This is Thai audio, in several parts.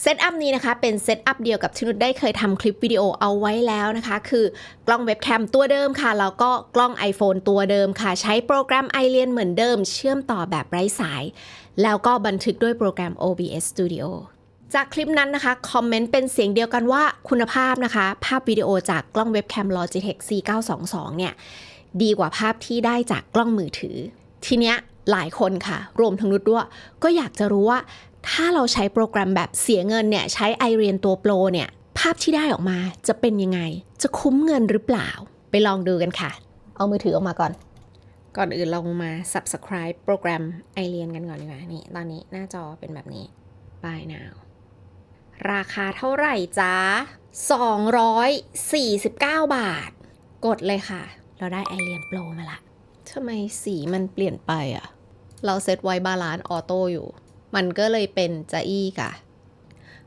เซตอัพนี้นะคะเป็นเซตอัพเดียวกับที่นุชได้เคยทำคลิปวิดีโอเอาไว้แล้วนะคะ คือกล้องเว็บแคมตัวเดิมค่ะ แล้วก็กล้อง iPhone ตัวเดิมค่ะ ใช้โปรแกรม i l e n เหมือนเดิม เชื่อมต่อแบบไร้สาย แล้วก็บันทึกด้วยโปรแกรม OBS Studio จากคลิปนั้นนะคะ คอมเมนต์เป็นเสียงเดียวกันว่าคุณภาพนะคะ ภาพวิดีโอจากกล้องเว็บแคม Logitech C922 เนี่ยดีกว่าภาพที่ได้จากกล้องมือถือ ทีเนี้ยหลายคนค่ะ รวมทั้งนุชด้วย ก็อยากจะรู้ว่า ถ้าเราใช้โปรแกรมแบบเสียเงินเนี่ยใช้ไอเรียนตัวโปรเนี่ยภาพที่ได้ออกมาจะเป็นยังไง จะคุ้มเงินหรือเปล่า ไปลองดูกันค่ะ เอามือถือออกมาก่อน ก่อนอื่นเรามา subscribe โปรแกรมไอเรียนกันก่อนดีกว่า นี่ตอนนี้หน้าจอเป็นแบบนี้ buy now ราคาเท่าไหร่จ๊ะ249 บาท กดเลยค่ะ เราได้ไอเรียนโปรมาละทำไมสีมันเปลี่ยนไปอะเราเซตไว้บาลานซ์ออโต้อยู่ มันก็เลยเป็นจะอี้ค่ะ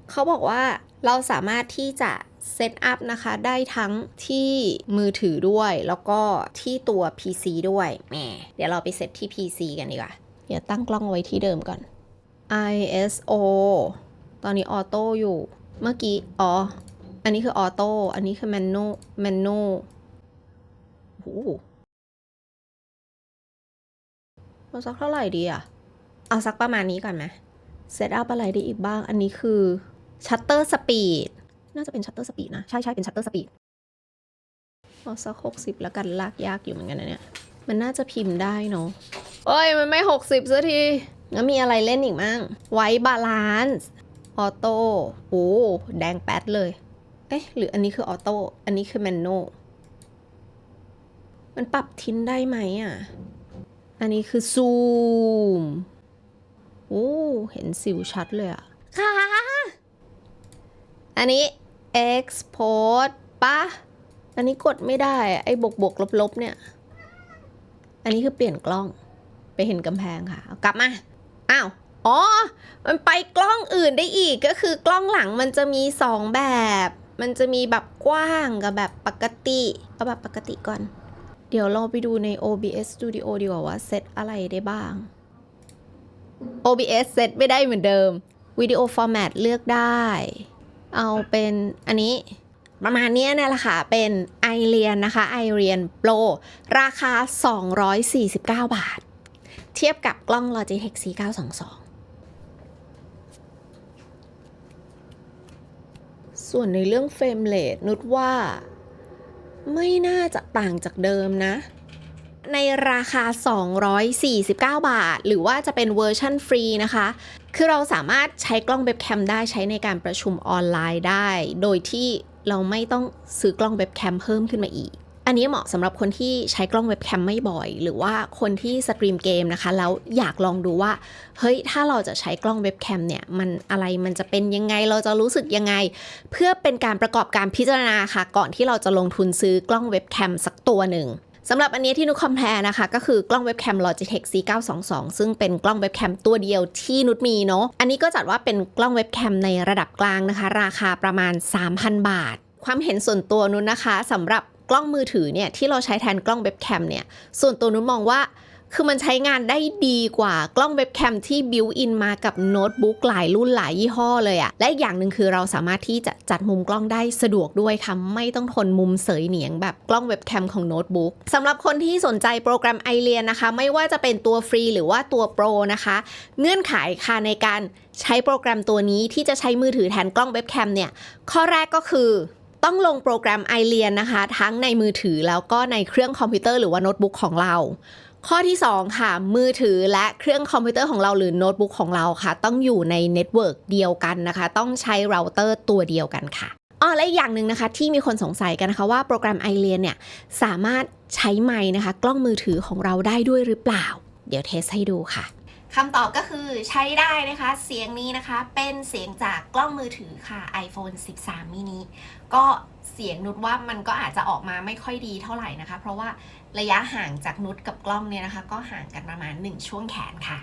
เขาบอกว่าเราสามารถที่จะเซตอัพนะคะ ได้ทั้งที่มือถือด้วย แล้วก็ที่ตัว PC ด้วยแหมเดี๋ยวเราไปเซตที่ PC กันดีกว่า เดี๋ยวตั้งกล้องไว้ที่เดิมก่อน ISO ตอนนี้ออโต้อยู่ เมื่อกี้ อ๋อ อันนี้คือออโต้ อันนี้คือแมนนูแมนนูโอ้โหเราสักเท่าไหร่ดีอะเอาสักประมาณนี้ก่อนไหม เซตอัพอะไรได้อีกบ้าง อันนี้คือชัตเตอร์สปีดน่าจะเป็นชัตเตอร์สปีดนะ ใช่ใช่เป็นชัตเตอร์สปีดเอาสักหกสิบแล้วกันลากยากอยู่เหมือนกันนะเนี่ย มันน่าจะพิมพ์ได้เนาะเอ้ย มันไม่หกสิบสักทีงั้นมีอะไรเล่นอีกมั่งไว้บาลานซ์ออโต้โอ้แดงแป๊ดเลย เอ๊ะ หรืออันนี้คือออโต้อันนี้คือแมนนวลมันปรับทินได้ไหมอะ อันนี้คือซูมโอ้เห็นสิวชัดเลยอะค่ะ อันนี้ export ปะอันนี้กดไม่ได้อะไอ้บวกบวกลบลบๆเนี่ย อันนี้คือเปลี่ยนกล้องไปเห็นกำแพงค่ะ เอากลับมา อ้าว อ๋อ มันไปกล้องอื่นได้อีกก็คือกล้องหลังมันจะมีสองแบบ มันจะมีแบบกว้างกับแบบปกติเอาแบบปกติก่อน เดี๋ยวเราไปดูใน OBS Studio ดีกว่าว่าเซตอะไรได้บ้าง OBS เซตไม่ได้เหมือนเดิมวิดีโอฟอร์แมตเลือกได้ เอาเป็นอันนี้ประมาณนี้นี่แหละค่ะ เป็น i r e a n นนะคะ i r e a n Pro ราคา 249 บาท เทียบกับกล้อง Logitech C922 ส่วนในเรื่องเฟรมเรทนุชว่า ไม่น่าจะต่างจากเดิมนะ ในราคา 249 บาท หรือว่าจะเป็นเวอร์ชั่นฟรีนะคะ คือเราสามารถใช้กล้องเว็บแคมได้ใช้ในการประชุมออนไลน์ได้ โดยที่เราไม่ต้องซื้อกล้องเว็บแคมเพิ่มขึ้นมาอีก อันนี้เหมาะสำหรับคนที่ใช้กล้องเว็บแคมไม่บ่อย หรือว่าคนที่สตรีมเกมนะคะ แล้วอยากลองดูว่า เฮ้ย ถ้าเราจะใช้กล้องเว็บแคมเนี่ย มันอะไรมันจะเป็นยังไง เราจะรู้สึกยังไง เพื่อเป็นการประกอบการพิจารณาค่ะ ก่อนที่เราจะลงทุนซื้อกล้องเว็บแคมสักตัวหนึ่ง สำหรับอันนี้ที่นุคอมแพร์นะคะ ก็คือกล้องเว็บแคม Logitech C922 ซึ่งเป็นกล้องเว็บแคมตัวเดียวที่นุชมีเนาะอันนี้ก็จัดว่าเป็นกล้องเว็บแคมในระดับกลางนะคะ ราคาประมาณ 3,000 บาท ความเห็นส่วนตัวนุชนะคะสำหรับกล้องมือถือเนี่ยที่เราใช้แทนกล้องเว็บแคมเนี่ยส่วนตัวนุชมองว่า คือมันใช้งานได้ดีกว่ากล้องเว็บแคมที่บิวอินมากับโน้ตบุ๊กหลายรุ่นหลายยี่ห้อเลยอะและอีกอย่างหนึ่งคือเราสามารถที่จะจัดมุมกล้องได้สะดวกด้วยค่ะ ไม่ต้องทนมุมเสยเหนียงแบบกล้องเว็บแคมของโน้ตบุ๊กสำหรับคนที่สนใจโปรแกรมไอเรียนนะคะ ไม่ว่าจะเป็นตัวฟรีหรือว่าตัวโปรนะคะ เงื่อนไขค่ะในการใช้โปรแกรมตัวนี้ที่จะใช้มือถือแทนกล้องเว็บแคมเนี่ยข้อแรกก็คือต้องลงโปรแกรม i l e a n นะคะ ทั้งในมือถือแล้วก็ในเครื่องคอมพิวเตอร์หรือว่าโน้ตบุ๊กของเรา ข้อที่ 2 ค่ะ มือถือและเครื่องคอมพิวเตอร์ของเราหรือโน้ตบุ๊กของเราค่ะ ต้องอยู่ในเน็ตเวิร์กเดียวกันนะคะ ต้องใช้เราเตอร์ตัวเดียวกันค่ะอ๋อและอีกอย่างหนึ่งนะคะ ที่มีคนสงสัยกันนะคะว่าโปรแกรม i l e a n เนี่ยสามารถใช้ไมค์นะคะ กล้องมือถือของเราได้ด้วยหรือเปล่า เดี๋ยวเทสให้ดูค่ะ คำตอบก็คือใช้ได้นะคะ เสียงนี้นะคะเป็นเสียงจากกล้องมือถือค่ะ iPhone 13 mini ก็เสียงนุชว่ามันก็อาจจะออกมาไม่ค่อยดีเท่าไหร่นะคะ เพราะว่าระยะห่างจากนุชกับกล้องเนี่ยนะคะ ก็ห่างกันประมาณ 1 ช่วงแขนค่ะ